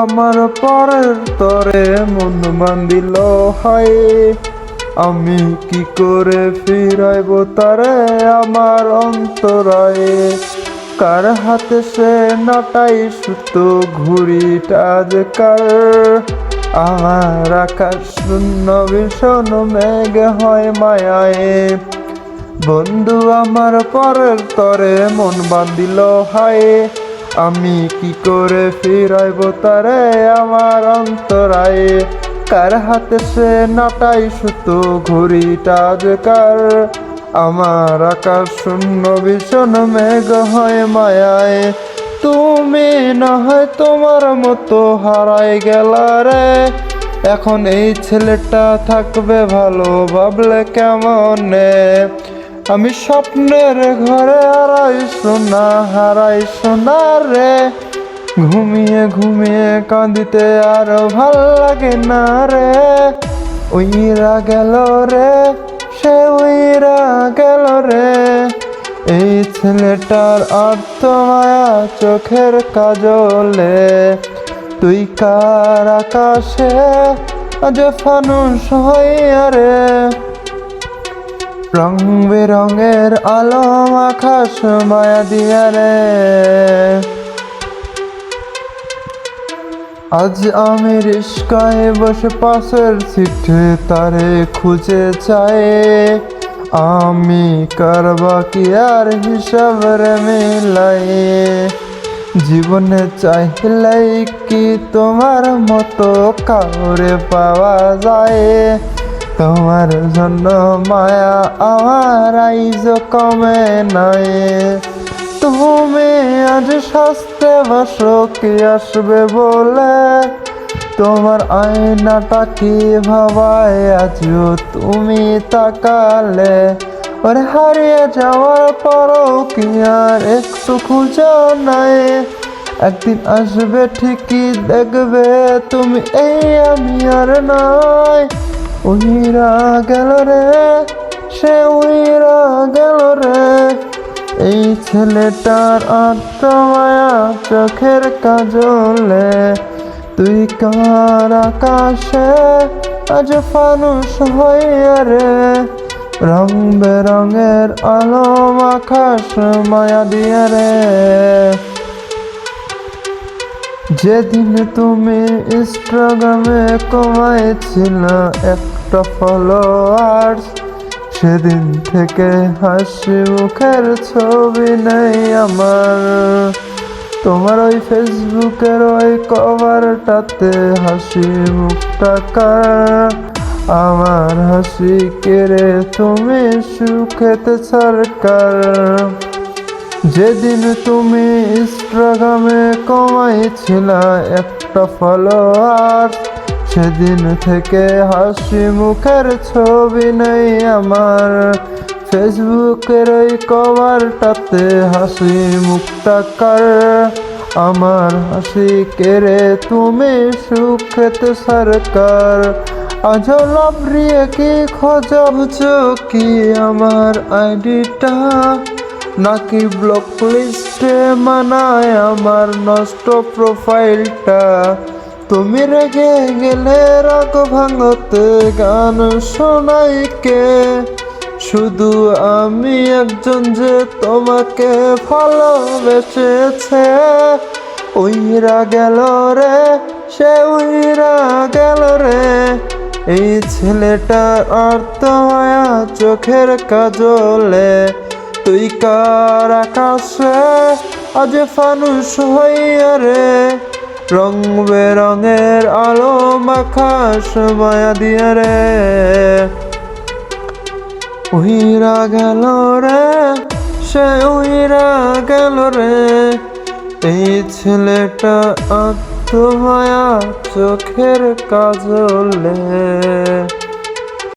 আমার পরের তরে মন বান্দিল হয়। আমি কি করে ফিরাইব তারে আমার অন্তরায়ে? কার হাতে সে নাটাই সুতো ঘুড়িটা যে কার? আমার আকাশ শূন্য, ভীষণ মেঘ হয় মায়ায়। বন্ধু, আমার পরের তরে মন বান্দিল হায়। আমি কি করে ফিরাইব তারে আমার অন্তরায়ে? কার হাতে সে নাটাই সুতো ঘড়িটা যে কার? আমার আকাশ শূন্য, ভীষণ মেঘ হয় মায়ায়। তুমি না হয় তোমার মতো হারাই গেলা রে। এখন এই ছেলেটা থাকবে ভালো, ভাবলে কেমন? আমি স্বপ্নের ঘরে হারাই সোনা হারাই সোনা রে। ঘুমিয়ে ঘুমিয়ে কাঁদিতে আর ভালো লাগে না রে। উইরা গেল রে, সে উইরা গেল রে। এই ছেলেটার অর্থ মায়া চোখের কাজলে। তুই কার আকাশে আজ ফানুস হইয়া রে। রং বেরঙের আলো আকাশ মায়া দিয়া আজ আমি রিস্কায় বসে পাশের সিটে তারে খুঁজে চাই। আমি কারবা কি আর হিসাব রে মিলাই। জীবনে চাইলেই কি তোমার মতো কাউরে পাওয়া যায়? তোমার জন্য মায়া আমার আইজ কমে নাই তুমি আজ শাস্তে বসো কি আসবে বলে। তোমার আয়নাটা কি ভাবায় আজও তুমি তাকালে? ওরে হারিয়ে যাওয়ার পরও কি আর একটু খুঁজো নাই। একদিন আসবে ঠিকই দেখবে তুমি, এই আমি আর নয়। উইরা গেল রে, সে উইরা গেল রে। এই ছেলেটার আত্মমায়া চোখের কাজলে, তুই কার আকাশে আজ ফানুস হইয়া রে? রং বেরঙের আলম আকাশ মায়া দিয়ে রে। যেদিন তুমি ইনস্টাগ্রামে কমাইছিল একটা ফলোয়ার্স সেদিন থেকে হাসি মুখের ছবি নেই আমার। তোমার ওই ফেসবুকের ওই কভারটাতে হাসি মুখটা কার? আমার হাসি কেড়ে তুমি সুখেতে সরকার যেদিন তুমি ইনস্টাগ্রামে কমাইছিল একটা ফলোয়ার সেদিন থেকে হাসি মুখের ছবি নেই আমার। ফেসবুকের ওই কভারটাতে হাসি মুখটা কার? আমার হাসি কেড়ে তুমি সুখেতে সরকার। আজ লাভরিয়ে কি খোঁজা কি আমার আইডিটা নাকি ব্লক লিস্টে মানায় আমার নষ্ট প্রোফাইলটা তুমি রেগে গেলে রাগ ভাঙতে গান শোনাই কে? শুধু আমি একজন যে তোমাকে ভালোবেসেছে। উইরা গেল রে, সে উইরা গেল রে। এই ছেলেটার অর্থ মায়া চোখের কাজলে তুই কার আকাশে আজ ফানুস হইয়া রে? রং বেরঙের আলো আকাশ মায়া দিয়ে রে। উহিরা গেল রে, সে উইরা গেল রে। এই ছেলেটা আত্মমায়া চোখের কাজলে।